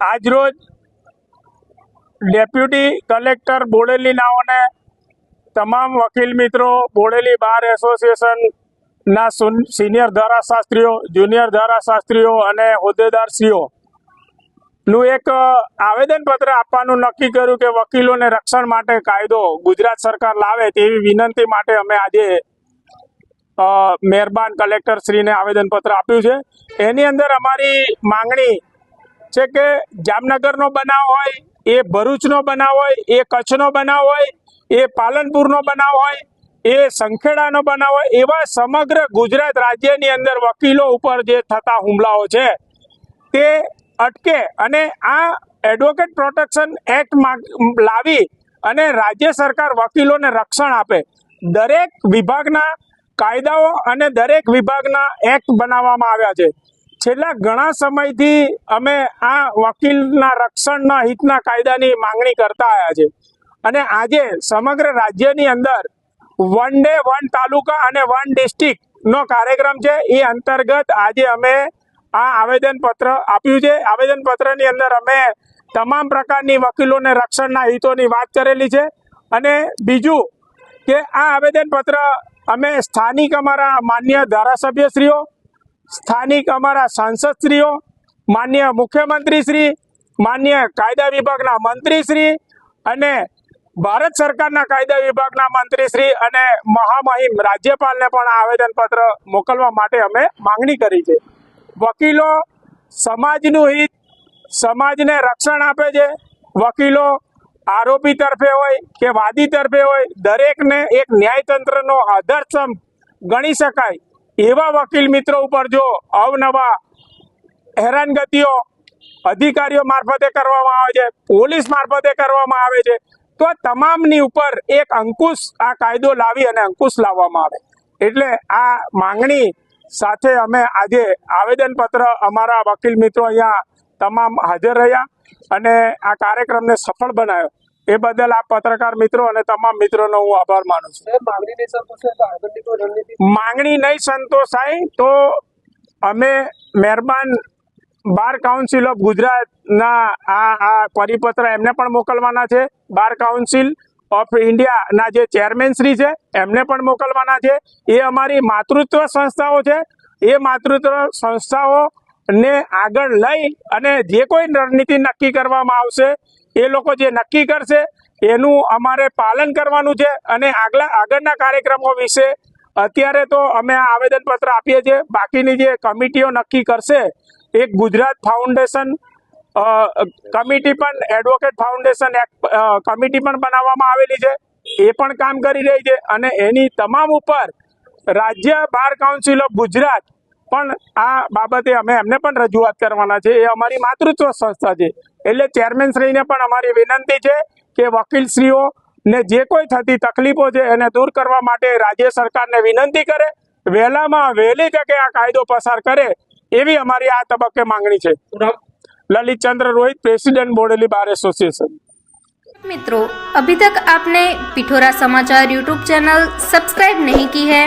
આજરોજ deputy collector બોડેલીનાઓને તમામ વકીલ મિત્રો બોડેલી બાર એસોસિએશનના સુન- સિનિયર ધારાશાસ્ત્રીઓ, જુનિયર ધારાશાસ્ત્રીઓ અને હોદ્દેદારશ્રીઓનું એક આવેદનપત્ર આપવાનું નક્કી કર્યું કે વકીલોને રક્ષણ માટે કાયદો ગુજરાત સરકાર લાવે તેવી વિનંતી માટે અમે આજે મહેરબાન કલેક્ટર શ્રીને આવેદનપત્ર આપ્યું છે. એની અંદર અમારી માંગણી છે કે જામનગરનો બનાવ હોય, એ ભરૂચનો બનાવ હોય, એ કચ્છનો બનાવ હોય, એ પાલનપુરનો બનાવ હોય, એ સંખેડાનો બનાવ હોય, એવા સમગ્ર ગુજરાત રાજ્યની અંદર વકીલો ઉપર જે થતા હુમલાઓ છે, તે અટકે અને આ એડવોકેટ પ્રોટેક્શન એક્ટ લાવી અને રાજ્ય સરકાર વકીલોને રક્ષણ આપે. દરેક વિભાગના કાયદાઓ અને દરેક વિભાગના એક્ટ બનાવવામાં આવ્યા છે. છેલ્લા ઘણા સમયથી અમે આ વકીલના રક્ષણના હિતના કાયદાની માંગણી કરતા આવ્યા છે. અને આજે સમગ્ર રાજ્યની અંદર વન ડે, વન તાલુકા અને વન ડિસ્ટ્રિક્ટનો કાર્યક્રમ છે. એ અંતર્ગત આજે અમે આ આવેદનપત્ર આપ્યું છે. આવેદનપત્રની અંદર અમે તમામ પ્રકારની વકીલોને રક્ષણના હિતોની વાત કરેલી છે. અને બીજું કે આ આવેદનપત્ર અમે સ્થાનિક અમારા માન્ય ધારાસભ્યશ્રીઓ સ્થાનિક અમારા સાંસદશ્રીઓ, માન્ય મુખ્યમંત્રીશ્રી માન્ય કાયદા વિભાગના મંત્રીશ્રી અને ભારત સરકારના કાયદા વિભાગના મંત્રીશ્રી અને મહામહિમ રાજ્યપાલને પણ આવેદનપત્ર મોકલવા માટે અમે માંગણી કરી છે. વકીલો સમાજનું હિત, સમાજને રક્ષણ આપે છે. વકીલો આરોપી તરફે હોય કે વાદી તરફે હોય, દરેકને એક ન્યાયતંત્રનો આધારસ્તંભ ગણી શકાય. એવા વકીલ મિત્રો ઉપર જો અવનવા હેરાનગતિઓ અધિકારીઓ મારફતે કરવામાં આવે છે, પોલીસ મારફતે કરવામાં આવે છે, તો આ તમામની ઉપર એક અંકુશ આ કાયદો લાવી અને અંકુશ લાવવામાં આવે. એટલે આ માંગણી સાથે અમે આજે આવેદનપત્ર અમારા વકીલ મિત્રો અહીંયા તમામ હાજર રહ્યા અને આ કાર્યક્રમને સફળ બનાવ્યો. એ બદલ આ પત્રકાર મિત્રો અને તમામ મિત્રોનો હું આભાર માનું છું. માંગણી નહીં સંતોષાય તો અમે મહેરબાન બાર કાઉન્સિલ ઓફ ગુજરાતના આ આ પરિપત્ર એમને પણ મોકલવાના છે. બાર કાઉન્સિલ ઓફ ઇન્ડિયાના જે ચેરમેન શ્રી છે એમને પણ મોકલવાના છે. એ અમારી માતૃત્વ સંસ્થાઓ છે. એ માતૃત્વ સંસ્થાઓને આગળ લઈ અને જે કોઈ રણનીતિ નક્કી કરવામાં આવશે, એ લોકો જે નક્કી કરશે, એનું અમારે પાલન કરવાનું છે અને આગલા, આગળના કાર્યક્રમો વિશે અત્યારે તો અમે આવેદનપત્ર આપીએ છીએ. બાકીની જે કમિટીઓ નક્કી કરશે, એક ગુજરાત ફાઉન્ડેશન કમિટી પણ, એડવોકેટ ફાઉન્ડેશન એક કમિટી પણ બનાવવામાં આવેલી છે. એ પણ કામ કરી રહી છે અને એની તમામ ઉપર રાજ્ય બાર કાઉન્સિલ ઓફ ગુજરાત પણ આ બાબતે અમે એમને પણ રજૂઆત કરવાના છે. એ અમારી માતૃત્વ સંસ્થા છે. એટલે ચેરમેન શ્રીને પણ અમારી વિનંતી છે કે વકીલશ્રીઓ ને જે કોઈ થતી તકલીફો છે એને દૂર કરવા માટે રાજ્ય સરકારને વિનંતી કરે. વહેલામાં વહેલી તકે આ કાયદો પસાર કરે એવી અમારી આ તબક્કે માંગણી છે. Lalitchandra Rohit president Bodeli bar association. મિત્રો અભી તક આપને પિઠોરા સમાચાર યુટ્યુબ ચેનલ સબસ્ક્રાઇબ નહીં કી હૈ?